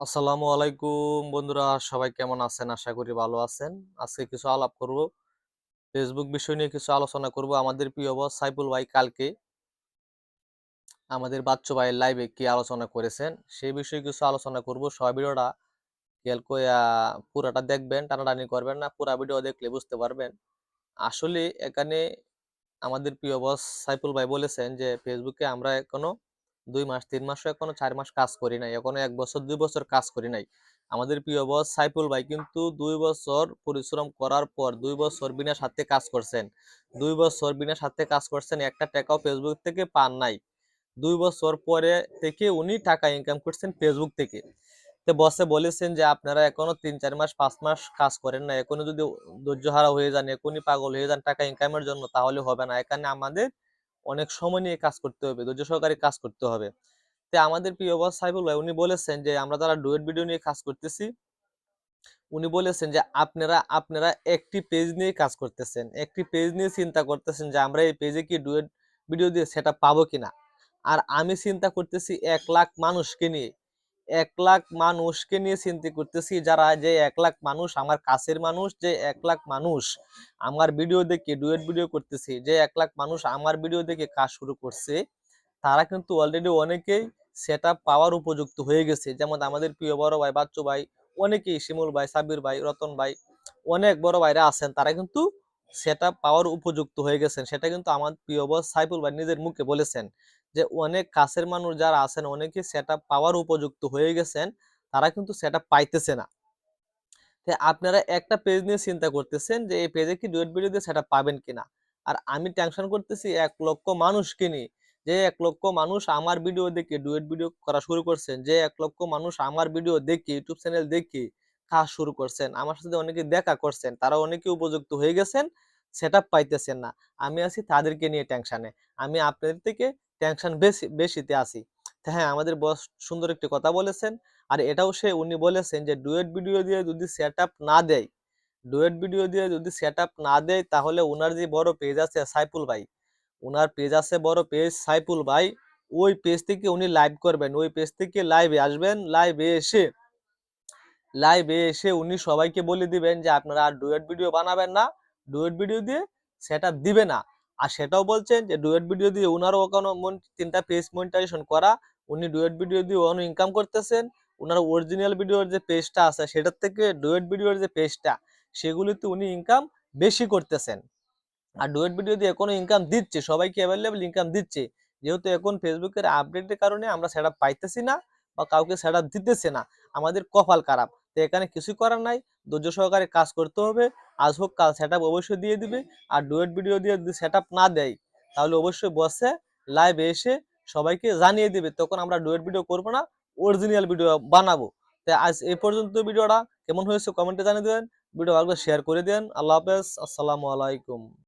আসসালামু আলাইকুম বন্ধুরা, সবাই কেমন আছেন? আশা করি ভালো আছেন। আজকে কিছু আলাপ করব। ফেসবুক বিষয় নিয়ে কিছু আলোচনা করব। আমাদের প্রিয় বস সাইফুল ভাই কালকে আমাদের বাচ্চু ভাইয়ের লাইভে কি আলোচনা করেছেন সেই বিষয়ে কিছু আলোচনা করব। সবাই ভিডিওটা খেয়াল করে পুরাটা দেখবেন, টানাটানি করবেন না, পুরা ভিডিও দেখলে বুঝতে পারবেন। আসলে এখানে আমাদের প্রিয় বস সাইফুল ভাই বলেছেন যে ফেসবুকে আমরা এখনও দুই মাস, তিন মাসও এখনও চার মাস কাজ করি নাই, এখনও এক বছর, দুই বছর কাজ করি নাই। আমাদের প্রিয় বস সাইফুল ভাই কিন্তু দুই বছর পরিশ্রম করার পর দুই বছর বিনা স্বার্থে কাজ করছেন। দুই বছর বিনা স্বার্থে কাজ করছেন একটা টাকাও ফেসবুক থেকে পান নাই। দুই বছর পরে থেকে উনি টাকা ইনকাম করছেন ফেসবুক থেকে। তো বসে বলেছেন যে, আপনারা এখনও তিন, চার মাস, পাঁচ মাস কাজ করেন না, এখনও যদি ধৈর্য হারা হয়ে যান, এখনই পাগল হয়ে যান টাকা ইনকামের জন্য, তাহলে হবে না। এখানে আমাদের অনেক সময় নিয়ে কাজ করতে হবে, ধৈর্য সহকারে কাজ করতে হবে। তো আমাদের প্রিয় বস সাইফুল ভাই উনি বলেছেন যে, আমরা যারা ডুয়েট ভিডিও নিয়ে কাজ করতেছি, উনি বলেছেন যে, আপনারা আপনারা একটি পেজ নিয়ে কাজ করতেছেন। একটি পেজ নিয়ে চিন্তা করতেছেন যে, আমরা এই পেজে কি ডুয়েট ভিডিও দিয়ে সেটা পাবো কিনা? আর আমি চিন্তা করতেছি এক লাখ মানুষকে নিয়ে। এক লাখ মানুষকে নিয়ে চিন্তা করতেছি, যারা যে এক লাখ মানুষ, আমার কাছের মানুষ যে এক লাখ মানুষ, আমার ভিডিও দেখে ডুয়েট ভিডিও করতেছি, যে এক লাখ মানুষ আমার ভিডিও দেখে কাজ শুরু করছে, তারা কিন্তু অলরেডি অনেকেই সেটা পাওয়ার উপযুক্ত হয়ে গেছে। যেমন আমাদের প্রিয় বড় ভাই, বাচ্চু ভাই, অনেকেই, শিমুল ভাই সাবির ভাই, রতন ভাই, অনেক বড় ভাইরা আছেন, তারা কিন্তু সেটা পাওয়ার উপযুক্ত হয়ে গেছেন। সেটা কিন্তু আমার প্রিয় বস সাইফুল ভাই নিজের মুখে বলেছেন। যে অনেক কাছের মানুষ যারা আছেন অনেকে সেটা পাওয়ার উপযুক্ত হয়ে গেছেন, তারা কিন্তু সেটা পাইতেছে না। আপনারা একটা পেজ নিয়ে চিন্তা করতেছেন যে এই পেজে কি ডুয়েট ভিডিও দিয়ে সেটা পাবেন কিনা? আর আমি টেনশন করতেছি এক লক্ষ মানুষকে নিয়ে, যে এক লক্ষ মানুষ আমার ভিডিও দেখে ডুয়েট ভিডিও করা শুরু করছেন, যে এক লক্ষ মানুষ আমার ভিডিও দেখে ইউটিউব চ্যানেল দেখে কাজ শুরু করছেন, আমার সাথে অনেকে দেখা করছেন, তারা অনেকে উপযুক্ত হয়ে গেছেন সেটা পাইতেছেন না। আমি আছি তাদেরকে নিয়ে টেনশনে আমি আপনাদের থেকে টেনশন বেশি, বেশিতে তা হ্যাঁ আমাদের বস সুন্দর একটি কথা বলেছেন। আর এটাও সে, উনি বলেছেন যে ডুয়েট ভিডিও দিয়ে যদি সেট না দেয় ডুয়েট ভিডিও দিয়ে যদি সেট না দেয়, তাহলে ওনার যে বড় পেজ আছে সাইফুল ভাই ওনার পেজ আছে বড় পেজ সাইফুল ভাই, ওই পেজ থেকে উনি লাইভ করবেন। ওই পেজ থেকে লাইভে আসবেন লাইভে এসে লাইভে এসে উনি সবাইকে বলে দিবেন যে, আপনারা আর ডুয়েট ভিডিও বানাবেন না। ডুয়েট ভিডিও দিয়ে সেটা দিবে না। আর সেটাও বলছেন যে ডুয়েট ভিডিও দিয়ে উনারও কোনো তিনটা পেজ মনিটাইজেশন করা, উনি ডুয়েট ভিডিও দিয়ে অন ইনকাম করতেছেন ওনার অরিজিনাল ভিডিওর যে পেজটা আছে, সেটার থেকে ডুয়েট ভিডিওর যে পেজটা সেগুলিতে উনি ইনকাম বেশি করতেছেন। আর ডুয়েট ভিডিও দিয়ে এখনও ইনকাম দিচ্ছে, সবাইকে অ্যাভেলেবল ইনকাম দিচ্ছে। যেহেতু এখন ফেসবুকের আপডেটের কারণে আমরা সেটা পাইতেছি না বা কাউকে সেটা দিতেছে না, আমাদের কপাল খারাপ। তো এখানে কিছুই করার নাই। ধৈর্য সহকারে কাজ করতে হবে। আজ হোক, কাল সেট অবশ্যই দিয়ে দিবে। আর ডুয়েট ভিডিও দিয়ে যদি সেট না দেয়, তাহলে অবশ্যই বসে লাইভে এসে সবাইকে জানিয়ে দিবে, তখন আমরা ডুয়েট ভিডিও করব না অরিজিনাল ভিডিও বানাবো। তাই আজ এই পর্যন্ত ভিডিওটা কেমন হয়েছে কমেন্টে জানিয়ে দেবেন ভিডিও ভালো শেয়ার করে দেন। আল্লাহ হাফেজ। আসসালামু আলাইকুম।